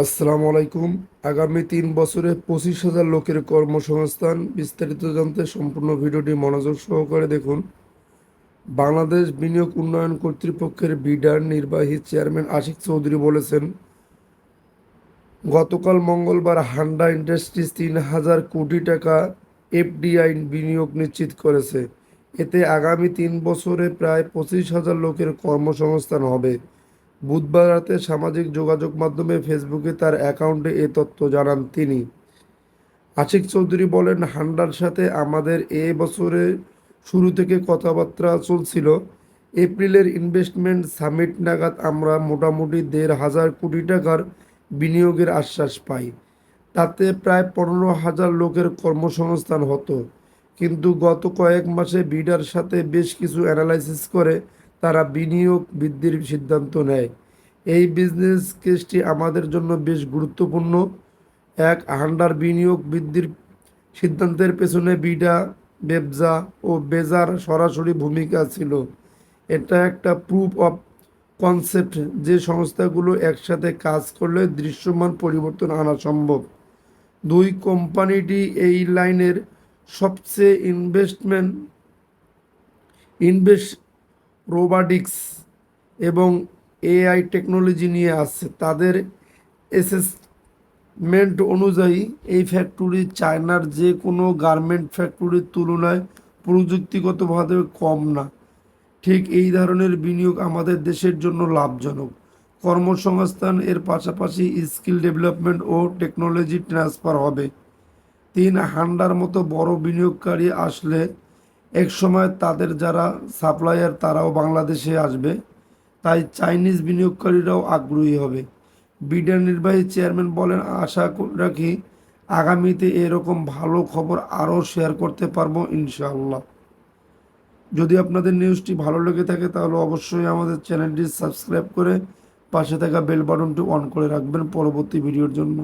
আসসালামু আলাইকুম। আগামী তিন বছরে পঁচিশ হাজার লোকের কর্মসংস্থান বিস্তারিত জানতে সম্পূর্ণ ভিডিওটি মনোযোগ সহকারে দেখুন। বাংলাদেশ বিনিয়োগ উন্নয়ন কর্তৃপক্ষের বিডার নির্বাহী চেয়ারম্যান আশিক চৌধুরী বলেছেন, গতকাল মঙ্গলবার হান্ডা ইন্ডাস্ট্রিজ তিন হাজার কোটি টাকা এফডিআই বিনিয়োগ নিশ্চিত করেছে। এতে আগামী তিন বছরে প্রায় পঁচিশ হাজার লোকের কর্মসংস্থান হবে। বুধবার রাতে সামাজিক যোগাযোগ মাধ্যমে ফেসবুকে তার অ্যাকাউন্টে এ তথ্য জানান তিনি। আশিক চৌধুরী বলেন, হান্ডার সাথে আমাদের এ বছরে শুরু থেকে কথাবার্তা চলছিল। এপ্রিলের ইনভেস্টমেন্ট সামিট নাগাদ আমরা মোটামুটি দেড় হাজার কোটি টাকার বিনিয়োগের আশ্বাস পাই। তাতে প্রায় পনেরো হাজার লোকের কর্মসংস্থান হতো। কিন্তু গত কয়েক মাসে বিডার সাথে বেশ কিছু অ্যানালাইসিস করে তারা বিনিয়োগ বৃদ্ধির সিদ্ধান্ত নেয়। এই বিজনেস কেসটি আমাদের জন্য বেশ গুরুত্বপূর্ণ। এক, হান্ডার বিনিয়োগ বৃদ্ধির সিদ্ধান্তের পেছনে বিডা, বেবজা ও বেজার সরাসরি ভূমিকা ছিল। এটা একটা প্রুফ অফ কনসেপ্ট যে সংস্থাগুলো একসাথে কাজ করলে দৃশ্যমান পরিবর্তন আনা সম্ভব। দুই, কোম্পানিটি এই লাইনের সবচেয়ে ইনভেস্টমেন্ট ইনভেস্ট রোবাটিক্স এবং এআই টেকনোলজি নিয়ে আসছে। তাদের অ্যাসেসমেন্ট অনুযায়ী এই ফ্যাক্টরি চায়নার যে কোনো গার্মেন্ট ফ্যাক্টরির তুলনায় প্রযুক্তিগতভাবে কম না। ঠিক এই ধরনের বিনিয়োগ আমাদের দেশের জন্য লাভজনক। কর্মসংস্থান এর পাশাপাশি স্কিল ডেভেলপমেন্ট ও টেকনোলজি ট্রান্সফার হবে। তিন হান্ডার মতো বড় বিনিয়োগকারী আসলে এক সময় তাদের যারা সাপ্লায়ার তারাও বাংলাদেশে আসবে, তাই চাইনিজ বিনিয়োগকারীরাও আগ্রহী হবে। বিডার নির্বাহী চেয়ারম্যান বলেন, আশা রাখি আগামীতে এরকম ভালো খবর আরও শেয়ার করতে পারব ইনশাআল্লাহ। যদি আপনাদের নিউজটি ভালো লেগে থাকে, তাহলে অবশ্যই আমাদের চ্যানেলটি সাবস্ক্রাইব করে পাশে থাকা বেল বাটনটি অন করে রাখবেন পরবর্তী ভিডিওর জন্য।